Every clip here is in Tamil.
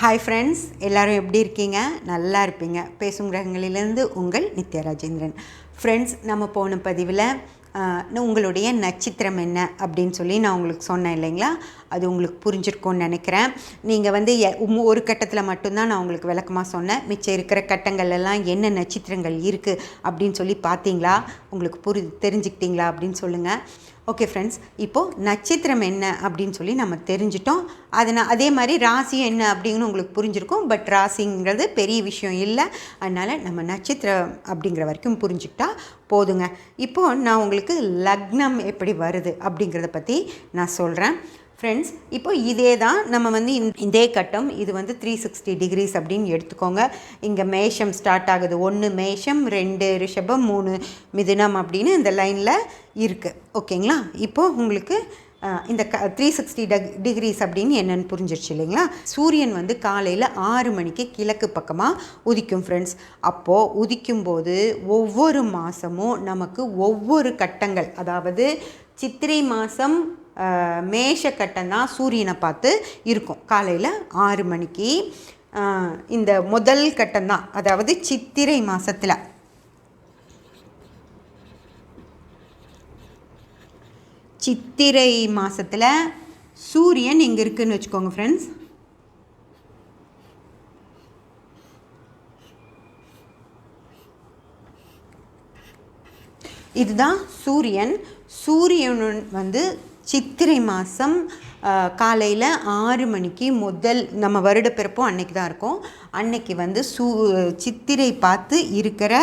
ஹாய் ஃப்ரெண்ட்ஸ் எல்லோரும் எப்படி இருக்கீங்க? நல்லா இருப்பீங்க. பேசும் கிரகங்களிலிருந்து உங்கள் நித்யா ராஜேந்திரன் ஃப்ரெண்ட்ஸ் நம்ம போன பதிவில் உங்களுடைய நட்சத்திரம் என்ன அப்படின்னு சொல்லி நான் உங்களுக்கு சொன்னேன் இல்லைங்களா? அது உங்களுக்கு புரிஞ்சிருக்கும்னு நினைக்கிறேன். நீங்கள் வந்து எ- ஒரு கட்டத்தில் மட்டும்தான் நான் உங்களுக்கு விளக்கமாக சொன்னேன். மிச்சம் இருக்கிற கட்டங்கள்லாம் என்ன நட்சத்திரங்கள் இருக்குது அப்படின்னு சொல்லி பார்த்தீங்களா? உங்களுக்கு புரி தெரிஞ்சுக்கிட்டீங்களா அப்படின்னு சொல்லுங்கள் ஓகே ஃப்ரெண்ட்ஸ் இப்போது நட்சத்திரம் என்ன அப்படின்னு சொல்லி நம்ம தெரிஞ்சிட்டோம். அதை நான் அதே மாதிரி ராசி என்ன அப்படின்னு உங்களுக்கு புரிஞ்சிருக்கும். பட் ராசிங்கிறது பெரிய விஷயம் இல்லை. அதனால் நம்ம நட்சத்திரம் அப்படிங்கிற வரைக்கும் புரிஞ்சுக்கிட்டா போதுங்க. இப்போது நான் உங்களுக்கு லக்னம் எப்படி வருது அப்படிங்கிறத பற்றி நான் சொல்கிறேன் ஃப்ரெண்ட்ஸ் இப்போ இதே தான் நம்ம வந்து இதே கட்டம். இது வந்து த்ரீ சிக்ஸ்டி டிகிரிஸ் அப்படின்னு எடுத்துக்கோங்க. இங்கே மேஷம் ஸ்டார்ட் ஆகுது. ஒன்று மேஷம் ரெண்டு ரிஷபம் மூணு மிதுனம் அப்படின்னு இந்த லைனில் இருக்குது ஓகேங்களா? இப்போது உங்களுக்கு இந்த க த்ரீ சிக்ஸ்டி டிகிரிஸ் அப்படின்னு என்னென்னு புரிஞ்சிருச்சு இல்லைங்களா? சூரியன் வந்து காலையில் ஆறு மணிக்கு கிழக்கு பக்கமாக உதிக்கும் ஃப்ரெண்ட்ஸ் அப்போது உதிக்கும்போது ஒவ்வொரு மாதமும் நமக்கு ஒவ்வொரு கட்டங்கள் அதாவது சித்திரை மாதம் மேஷ கட்டம் தான் சூரியனை பார்த்து இருக்கும். காலையில் ஆறு மணிக்கு இந்த முதல் கட்டம் தான். அதாவது சித்திரை மாதத்தில் சித்திரை மாதத்தில் சூரியன் இங்கே இருக்குன்னு வச்சுக்கோங்க ஃப்ரெண்ட்ஸ் இதுதான் சூரியன். சூரியன் வந்து சித்திரை மாதம் காலையில் ஆறு மணிக்கு முதல் நம்ம வருடப்பிறப்பும் அன்னைக்கு தான் இருக்கும். அன்னைக்கு வந்து சூ சித்திரை பார்த்து இருக்கிற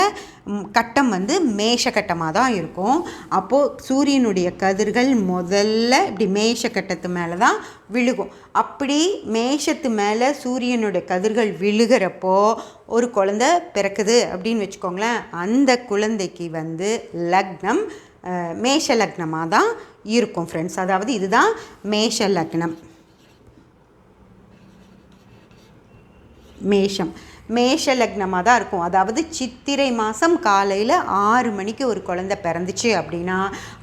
கட்டம் வந்து மேஷக்கட்டமாக தான் இருக்கும். அப்போது சூரியனுடைய கதிர்கள் முதல்ல இப்படி மேஷ கட்டத்து மேலே தான் விழுகும். அப்படி மேஷத்து மேலே சூரியனுடைய கதிர்கள் விழுகிறப்போ ஒரு குழந்தை பிறக்குது அப்படின்னு வச்சுக்கோங்களேன். அந்த குழந்தைக்கு வந்து லக்னம் மேஷ லக்னமாக தான் இருக்கும் ஃப்ரெண்ட்ஸ் அதாவது இதுதான் மேஷ லக்னம். மேஷம். மேஷ லக்னமாக தான் இருக்கும். அதாவது சித்திரை மாதம் காலையில் ஆறு மணிக்கு ஒரு குழந்தை பிறந்துச்சு அப்படின்னா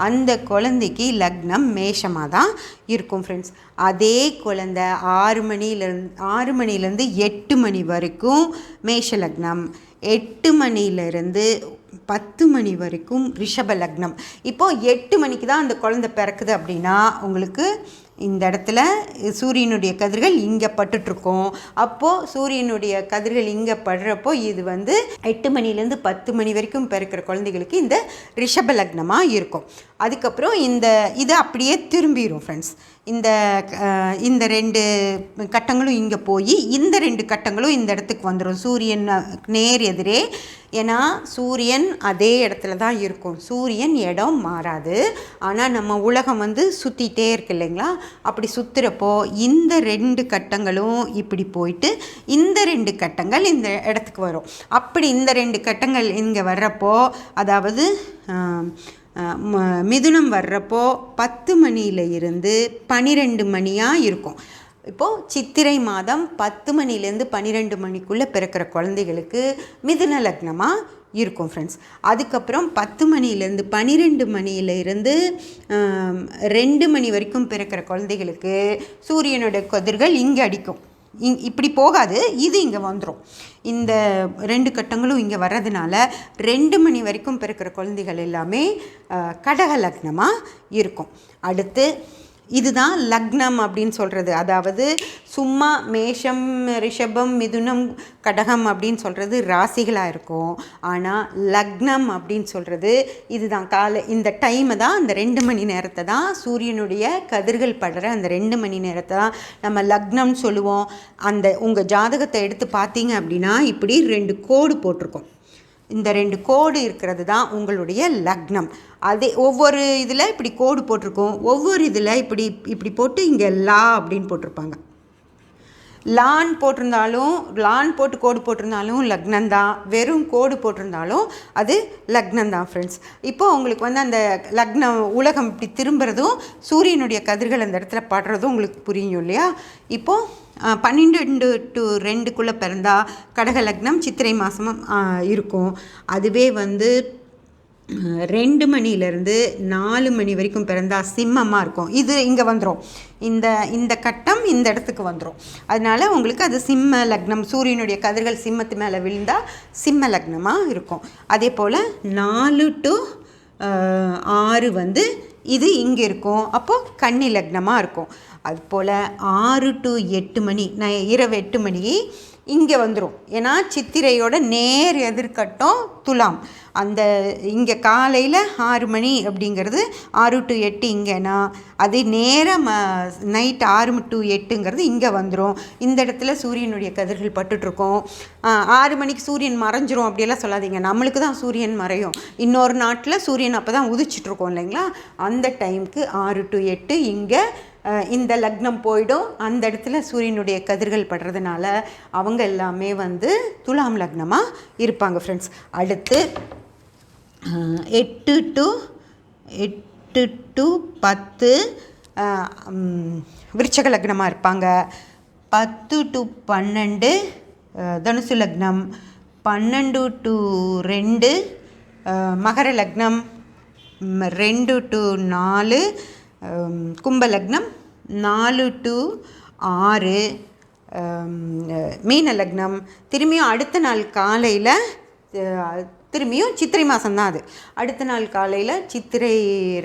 அந்த குழந்தைக்கு லக்னம் மேஷமாக தான் இருக்கும் ஃப்ரெண்ட்ஸ் அதே குழந்தை ஆறு மணிலேருந்து ஆறு மணிலேருந்து எட்டு மணி வரைக்கும் மேஷ லக்னம். எட்டு மணிலேருந்து பத்து மணி வரைக்கும் ரிஷப லக்னம். இப்போது எட்டு மணிக்கு தான் அந்த குழந்தை பிறக்குது அப்படின்னா உங்களுக்கு இந்த இடத்துல சூரியனுடைய கதிர்கள் இங்கே பட்டுட்ருக்கோம் அப்போது சூரியனுடைய கதிர்கள் இங்கே படுறப்போ இது வந்து எட்டு மணிலேருந்து பத்து மணி வரைக்கும் பிறக்கிற குழந்தைகளுக்கு இந்த ரிஷப லக்னமாக இருக்கும். அதுக்கப்புறம் இந்த இது அப்படியே திரும்பிடும் ஃப்ரெண்ட்ஸ் இந்த இந்த ரெண்டு கட்டங்களும் இங்கே போய் இந்த ரெண்டு கட்டங்களும் இந்த இடத்துக்கு வந்துடும் சூரியன் நேர் எதிரே. ஏன்னா சூரியன் அதே இடத்துல தான் இருக்கும். சூரியன் இடம் மாறாது. ஆனால் நம்ம உலகம் வந்து சுற்றிட்டே இருக்கு இல்லைங்களா? அப்படி சுற்றுறப்போ இந்த ரெண்டு கட்டங்களும் இப்படி போயிட்டு இந்த ரெண்டு கட்டங்கள் இந்த இடத்துக்கு வரும். அப்படி இந்த ரெண்டு கட்டங்கள் இங்கே வர்றப்போ அதாவது மிதுனம் வர்றப்போ பத்து மணியில் இருந்து பனிரெண்டு மணியாக இருக்கும். இப்போது சித்திரை மாதம் பத்து மணிலேருந்து பன்னிரெண்டு மணிக்குள்ளே பிறக்கிற குழந்தைகளுக்கு மிதுன லக்னமாக இருக்கும் ஃப்ரெண்ட்ஸ் அதுக்கப்புறம் பத்து மணிலேருந்து பன்னிரெண்டு மணியிலிருந்து இருந்து ரெண்டு மணி வரைக்கும் பிறக்கிற குழந்தைகளுக்கு சூரியனோட கதிர்கள் இங்கே அடிக்கும். இப்படி போகாது இது இங்கே வந்துடும் இந்த ரெண்டு கட்டங்களும் இங்கே வர்றதுனால ரெண்டு மணி வரைக்கும் பிறக்கிற குழந்தைகள் எல்லாமே கடக லக்னமாக இருக்கும். அடுத்து இதுதான் லக்னம் அப்படின்னு சொல்கிறது அதாவது சும்மா மேஷம் ரிஷபம் மிதுனம் கடகம் அப்படின்னு சொல்கிறது ராசிகளாக இருக்கும். ஆனால் லக்னம் அப்படின்னு சொல்கிறது இதுதான். காலை இந்த டைமை தான் அந்த ரெண்டு மணி நேரத்தை தான் சூரியனுடைய கதிர்கள் படுற அந்த ரெண்டு மணி நேரத்தை தான் நம்ம லக்னம்னு சொல்லுவோம். அந்த உங்கள் ஜாதகத்தை எடுத்து பார்த்தீங்க அப்படின்னா இப்படி ரெண்டு கோடு போட்டிருக்கோம். இந்த ரெண்டு கோடு இருக்கிறது தான் உங்களுடைய லக்னம். அதே ஒவ்வொரு இதில் இப்படி கோடு போட்டிருக்கோம். ஒவ்வொரு இதில் இப்படி இப்படி போட்டு இங்கே லா அப்படின்னு போட்டிருப்பாங்க. லான் போட்டிருந்தாலும் லான் போட்டு கோடு போட்டிருந்தாலும் லக்னம் தான் வெறும் கோடு போட்டிருந்தாலும் அது லக்னம் தான் ஃப்ரெண்ட்ஸ் இப்போ உங்களுக்கு வந்து அந்த லக்னம் உலகம் இப்படி திரும்புறதும் சூரியனுடைய கதிர்கள் அந்த இடத்துல படுறதும் உங்களுக்கு புரியும் இல்லையா? இப்போது பன்னெண்டு டு ரெண்டுக்குள்ளே பிறந்தா கடக லக்னம் சித்திரை மாதமும் இருக்கும். அதுவே வந்து ரெண்டு மணிலேருந்து நாலு மணி வரைக்கும் பிறந்தால் சிம்மமாக இருக்கும். இது இங்கே வந்துடும் இந்த இந்த கட்டம் இந்த இடத்துக்கு வந்துடும் அதனால் உங்களுக்கு அது சிம்ம லக்னம் சூரியனுடைய கதிர்கள் சிம்மத்து மேலே விழுந்தால் சிம்ம லக்னமாக இருக்கும். அதே போல் நாலு டு ஆறு வந்து இது இங்கே இருக்கும். அப்போது கன்னி லக்னமாக இருக்கும். அதுபோல் ஆறு டு எட்டு மணி நான் இரவு எட்டு மணி இங்கே வந்துடும் ஏன்னா சித்திரையோட நேர் எதிர்கட்டம் துலாம். அந்த இங்கே காலையில் ஆறு மணி அப்படிங்கிறது ஆறு டு எட்டு இங்கேனா அது நேராக ம நைட் ஆறு டு எட்டுங்கிறது இங்கே வந்துடும் இந்த இடத்துல சூரியனுடைய கதிர்கள் பட்டுட்ருக்கோம் ஆறு மணிக்கு சூரியன் மறைஞ்சிரும் அப்படியெல்லாம் சொல்லாதீங்க. நம்மளுக்கு தான் சூரியன் மறையும். இன்னொரு நாட்டில் சூரியன் அப்போ தான் உதிச்சிட்ருக்கோம் இல்லைங்களா? அந்த டைமுக்கு ஆறு டு எட்டு இங்கே இந்த லக்னம் போயிடும். அந்த இடத்துல சூரியனுடைய கதிர்கள் படுறதுனால அவங்க எல்லாமே வந்து துலாம் லக்னமாக இருப்பாங்க ஃப்ரெண்ட்ஸ் அடுத்து எட்டு டு எட்டு டு பத்து விருச்சக லக்னமாக இருப்பாங்க. பத்து டு பன்னெண்டு தனுசு லக்னம். பன்னெண்டு டு ரெண்டு மகர லக்னம். ரெண்டு டு நாலு கும்பலக்னம் நாலு டு ஆறு. மீன லக்னம் திரும்பியும் அடுத்த நாள் காலையில் திரும்பியும் சித்திரை மாதம்தான் அது. அடுத்த நாள் காலையில் சித்திரை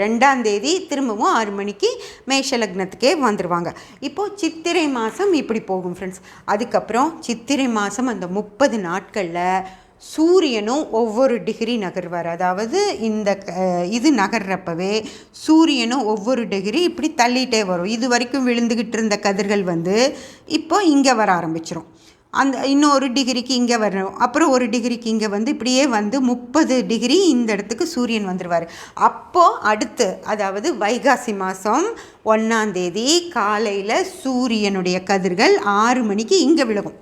ரெண்டாம் தேதி திரும்பவும் ஆறு மணிக்கு மேஷ லக்னத்துக்கே வந்துடுவாங்க இப்போது சித்திரை மாதம் இப்படி போகும் ஃப்ரெண்ட்ஸ் அதுக்கப்புறம் சித்திரை மாதம் அந்த முப்பது நாட்களில் சூரியனும் ஒவ்வொரு டிகிரி நகர்வார். அதாவது இந்த இது நகர்றப்பவே சூரியனும் ஒவ்வொரு டிகிரி இப்படி தள்ளிகிட்டே வரும். இது வரைக்கும் விழுந்துக்கிட்டு இருந்த கதிர்கள் வந்து இப்போ இங்கே வர ஆரம்பிச்சிரும். அந்த இன்னும் ஒரு டிகிரிக்கு இங்கே வரணும் அப்புறம் ஒரு டிகிரிக்கு இங்கே வந்து இப்படியே வந்து முப்பது டிகிரி இந்த இடத்துக்கு சூரியன் வந்துடுவார் அப்போது அடுத்து அதாவது வைகாசி மாதம் ஒன்றாந்தேதி காலையில் சூரியனுடைய கதிர்கள் ஆறு மணிக்கு இங்கே விழுகும்.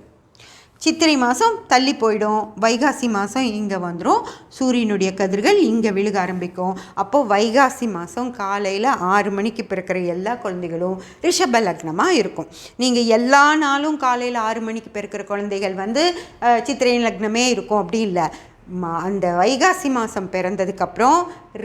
சித்திரை மாதம் தள்ளி போயிடும். வைகாசி மாதம் இங்கே வந்துடும் சூரியனுடைய கதிர்கள் இங்கே விழுக ஆரம்பிக்கும். அப்போது வைகாசி மாதம் காலையில் ஆறு மணிக்கு பிறக்கிற எல்லா குழந்தைகளும் ரிஷப லக்னமாக இருக்கும். நீங்கள் எல்லா நாளும் காலையில் ஆறு மணிக்கு பிறக்கிற குழந்தைகள் வந்து சித்திரை லக்னமே இருக்கும். அப்படி இல்லை. மா அந்த வைகாசி மாதம் பிறந்ததுக்கப்புறம்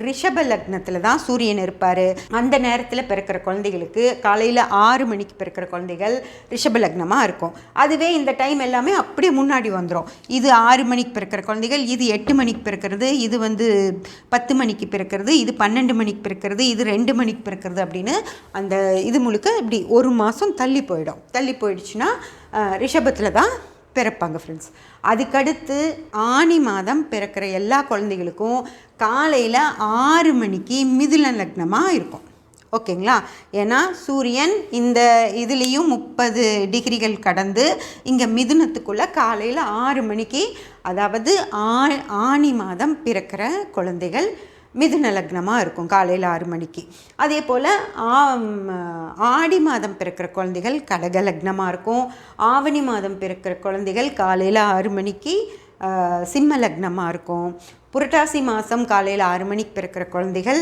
ரிஷப லக்னத்தில் தான் சூரியன் இருப்பார். அந்த நேரத்தில் பிறக்கிற குழந்தைகளுக்கு காலையில் ஆறு மணிக்கு பிறக்கிற குழந்தைகள் ரிஷப லக்னமாக இருக்கும். அதுவே இந்த டைம் எல்லாமே அப்படியே முன்னாடி வந்துடும் இது ஆறு மணிக்கு பிறக்கிற குழந்தைகள் இது எட்டு மணிக்கு பிறக்கிறது இது வந்து பத்து மணிக்கு பிறக்கிறது இது பன்னெண்டு மணிக்கு பிறக்கிறது இது ரெண்டு மணிக்கு பிறக்கிறது அப்படின்னு அந்த இது முழுக்க இப்படி ஒரு மாதம் தள்ளி போயிடும். தள்ளி போயிடுச்சுன்னா ரிஷபத்தில் தான் பிறப்பாங்க ஃப்ரெண்ட்ஸ் அதுக்கடுத்து ஆணி மாதம் பிறக்கிற எல்லா குழந்தைகளுக்கும் காலையில் ஆறு மணிக்கு மிதுன லக்னமாக இருக்கும். ஓகேங்களா? ஏன்னா சூரியன் இந்த இதுலேயும் முப்பது டிகிரிகள் கடந்து இங்கே மிதுனத்துக்குள்ளே காலையில் ஆறு மணிக்கு அதாவது ஆ ஆணி மாதம் பிறக்கிற குழந்தைகள் மிதுன லக்னமாக இருக்கும் காலையில் ஆறு மணிக்கு. அதே போல் ஆடி மாதம் பிறக்கிற குழந்தைகள் கடக லக்னமாக இருக்கும். ஆவணி மாதம் பிறக்கிற குழந்தைகள் காலையில் ஆறு மணிக்கு சிம்ம லக்னமாக இருக்கும். புரட்டாசி மாதம் காலையில் ஆறு மணிக்கு பிறக்கிற குழந்தைகள்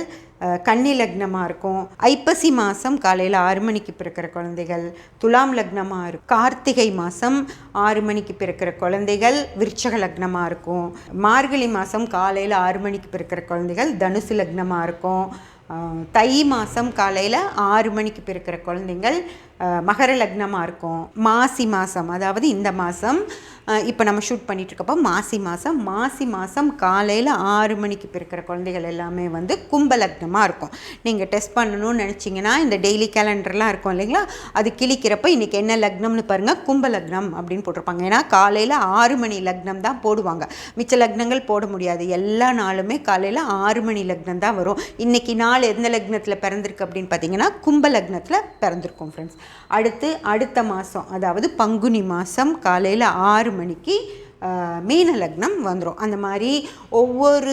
கன்னி லக்னமாக இருக்கும். ஐப்பசி மாதம் காலையில் ஆறு மணிக்கு பிறக்கிற குழந்தைகள் துலாம் லக்னமாக இருக்கும். கார்த்திகை மாதம் ஆறு மணிக்கு பிறக்கிற குழந்தைகள் விருச்சக லக்னமாக இருக்கும். மார்கழி மாதம் காலையில் ஆறு மணிக்கு பிறக்கிற குழந்தைகள் தனுசு லக்னமாக இருக்கும். தை மாதம் காலையில் ஆறு மணிக்கு பிறக்கிற குழந்தைங்கள் மகர லக்னமாக இருக்கும். மாசி மாதம் அதாவது இந்த மாதம் இப்போ நம்ம ஷூட் பண்ணிகிட்ருக்கப்போ மாசி மாதம் மாசி மாதம் காலையில் ஆறு மணிக்கு பிறக்கிற குழந்தைகள் எல்லாமே வந்து கும்ப லக்னமாக இருக்கும். நீங்கள் டெஸ்ட் பண்ணணும்னு நினச்சிங்கன்னா இந்த டெய்லி கேலண்டர்லாம் இருக்கும் இல்லைங்களா? அது கிழிக்கிறப்ப இன்றைக்கி என்ன லக்னம்னு பாருங்கள் கும்ப லக்னம் அப்படின்னு போட்டிருப்பாங்க. ஏன்னா காலையில் ஆறு மணி லக்னம் தான் போடுவாங்க. மிச்ச லக்னங்கள் போட முடியாது. எல்லா நாளுமே காலையில் ஆறு மணி லக்னம் தான் வரும். இன்றைக்கி நாள் எந்த லக்னத்தில் பிறந்திருக்கு அப்படின்னு பார்த்தீங்கன்னா கும்ப லக்னத்தில் பிறந்திருக்கும் ஃப்ரெண்ட்ஸ் அடுத்து அடுத்த மாதம் அதாவது பங்குனி மாதம் காலையில் ஆறு மணிக்கு மீன லக்னம் வந்துடும் அந்த மாதிரி ஒவ்வொரு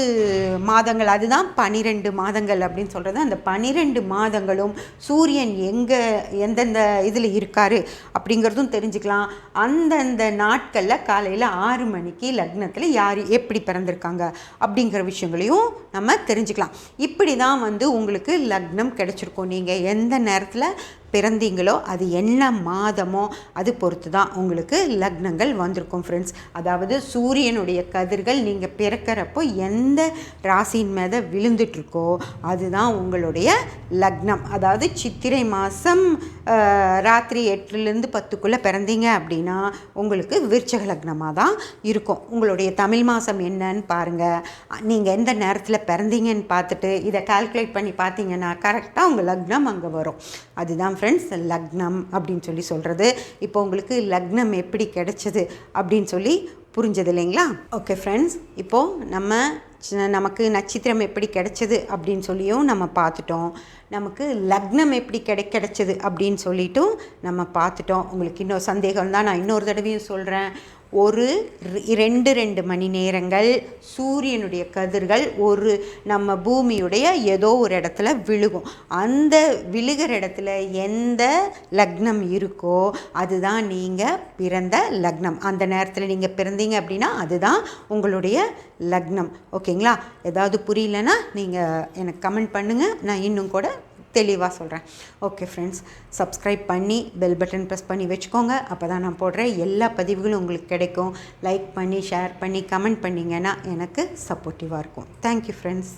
மாதங்கள் அதுதான் பனிரெண்டு மாதங்கள் அப்படின்னு சொல்கிறது அந்த பனிரெண்டு மாதங்களும் சூரியன் எங்கே எந்தெந்த இதில் இருக்கார் அப்படிங்கிறதும் தெரிஞ்சுக்கலாம். அந்தந்த நாட்களில் காலையில் ஆறு மணிக்கு லக்னத்தில் யார் எப்படி பிறந்திருக்காங்க அப்படிங்கிற விஷயங்களையும் நம்ம தெரிஞ்சுக்கலாம். இப்படி தான் வந்து உங்களுக்கு லக்னம் கிடச்சிருக்கும். நீங்கள் எந்த நேரத்தில் பிறந்தீங்களோ அது என்ன மாதமோ அது பொறுத்து தான் உங்களுக்கு லக்னங்கள் வந்திருக்கும் ஃப்ரெண்ட்ஸ் அதாவது சூரியனுடைய கதிர்கள் நீங்கள் பிறக்கிறப்போ எந்த ராசியின் மேலே விழுந்துட்டுருக்கோ அதுதான் உங்களுடைய லக்னம். அதாவது சித்திரை மாதம் ராத்திரி எட்டுலேருந்து பத்துக்குள்ளே பிறந்தீங்க அப்படின்னா உங்களுக்கு விருச்சக லக்னமாக தான் இருக்கும். உங்களுடைய தமிழ் மாதம் என்னன்னு பாருங்கள் நீங்கள் எந்த நேரத்தில் பிறந்தீங்கன்னு பார்த்துட்டு இதை கால்குலேட் பண்ணி பார்த்தீங்கன்னா கரெக்டாக உங்கள் லக்னம் அங்கே வரும். அதுதான் ஃப்ரெண்ட்ஸ் லக்னம் அப்படின்னு சொல்லி சொல்கிறது இப்போ உங்களுக்கு லக்னம் எப்படி கிடைச்சது அப்படின்னு சொல்லி புரிஞ்சது இல்லைங்களா? ஓகே ஃப்ரெண்ட்ஸ் இப்போது நம்ம நமக்கு நட்சத்திரம் எப்படி கிடைச்சது அப்படின்னு சொல்லியும் நம்ம பார்த்துட்டோம். நமக்கு லக்னம் எப்படி கிடை கிடைச்சது அப்படின்னு சொல்லிட்டும் நம்ம பார்த்துட்டோம். உங்களுக்கு இன்னொரு சந்தேகம் தான் நான் இன்னொரு தடவையும் சொல்கிறேன் ஒரு ரெண்டு ரெண்டு மணி நேரங்கள் சூரியனுடைய கதிர்கள் ஒரு நம்ம பூமியுடைய ஏதோ ஒரு இடத்துல விழுகும். அந்த விழுகிற இடத்துல எந்த லக்னம் இருக்கோ அதுதான் நீங்கள் பிறந்த லக்னம். அந்த நேரத்தில் நீங்கள் பிறந்தீங்க அப்படின்னா அதுதான் உங்களுடைய லக்னம். ஓகேங்களா? ஏதாவது புரியலன்னா நீங்கள் எனக்கு கமெண்ட் பண்ணுங்கள் நான் இன்னும் கூட தெளிவாக சொல்கிறேன் ஓகே ஃப்ரெண்ட்ஸ் சப்ஸ்கிரைப் பண்ணி பெல் பட்டன் ப்ரெஸ் பண்ணி வச்சுக்கோங்க. அப்போ தான் நான் போடுற எல்லா பதிவுகளும் உங்களுக்கு கிடைக்கும். லைக் பண்ணி ஷேர் பண்ணி கமெண்ட் பண்ணிங்கன்னா எனக்கு சப்போர்ட்டிவாக இருக்கும். Thank you friends